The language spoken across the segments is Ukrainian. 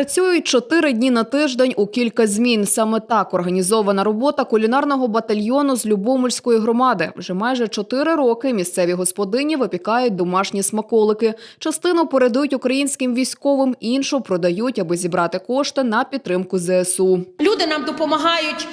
Працюють чотири дні на тиждень у кілька змін. Саме так організована робота кулінарного батальйону з Любомельської громади. Вже майже чотири роки місцеві господині випікають домашні смаколики. Частину передають українським військовим, іншу продають, аби зібрати кошти на підтримку ЗСУ. Люди нам допомагають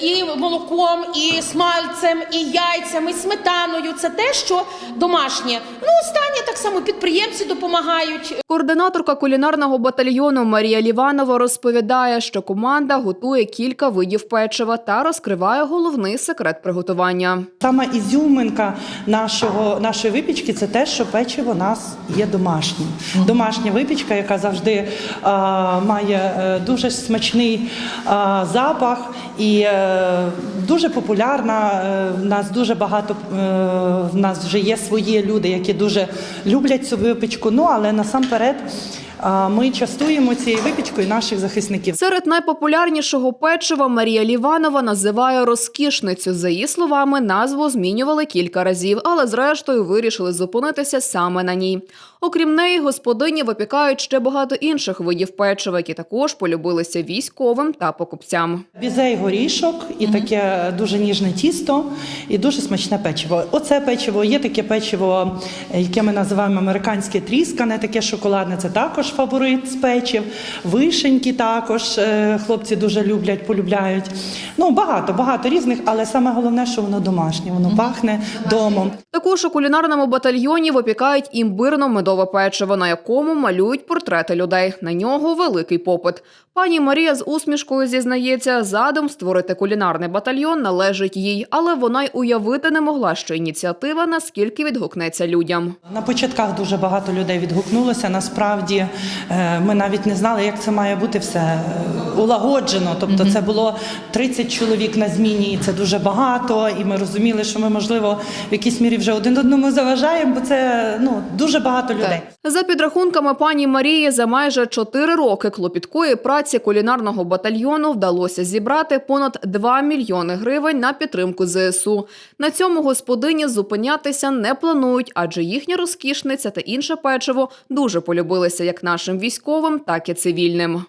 і молоком, і смальцем, і яйцями, і сметаною. Це те, що домашнє. Ну, останнє так само підприємці допомагають. Координаторка кулінарного батальйону Марія Ліванова розповідає, що команда готує кілька видів печива та розкриває головний секрет приготування. Саме ізюминка нашого, нашої випічки це те, що печиво у нас є домашнім. Домашня випічка, яка завжди а, має е, дуже смачний а, запах і дуже популярна. Е, В нас дуже багато е, в нас вже є свої люди, які дуже люблять цю випічку. Ну але насамперед ми частуємо цією випічкою наших захисників. Серед найпопулярнішого печива Марія Ліванова називає розкішницю. За її словами, назву змінювали кілька разів, але зрештою вирішили зупинитися саме на ній. Окрім неї, господині випікають ще багато інших видів печива, які також полюбилися військовим та покупцям. Бізей горішок і таке дуже ніжне тісто, і дуже смачне печиво. Оце печиво є таке печиво, яке ми називаємо американське тріскане, таке шоколадне. Це також фаворит з печив. Вишеньки також е, хлопці дуже люблять, полюбляють. Ну багато, багато різних, але саме головне, що воно домашнє, воно пахне домом. Також у кулінарному батальйоні випікають імбирно-медове печиво, на якому малюють портрети людей. На нього великий попит. Пані Марія з усмішкою зізнається, задум створити кулінарний батальйон належить їй, але вона й уявити не могла, що ініціатива наскільки відгукнеться людям. На початках дуже багато людей відгукнулося. Насправді ми навіть не знали, як це має бути все е, улагоджено. Тобто, це було 30 чоловік на зміні, і це дуже багато. І ми розуміли, що ми, можливо, в якійсь мірі вже один одному заважаємо, бо це ну дуже багато людей. За підрахунками пані Марії, за майже чотири роки клопіткої праці кулінарного батальйону вдалося зібрати понад 2 мільйони гривень на підтримку ЗСУ. На цьому господині зупинятися не планують, адже їхня розкішниця та інше печиво дуже полюбилися як нашим військовим, так і цивільним.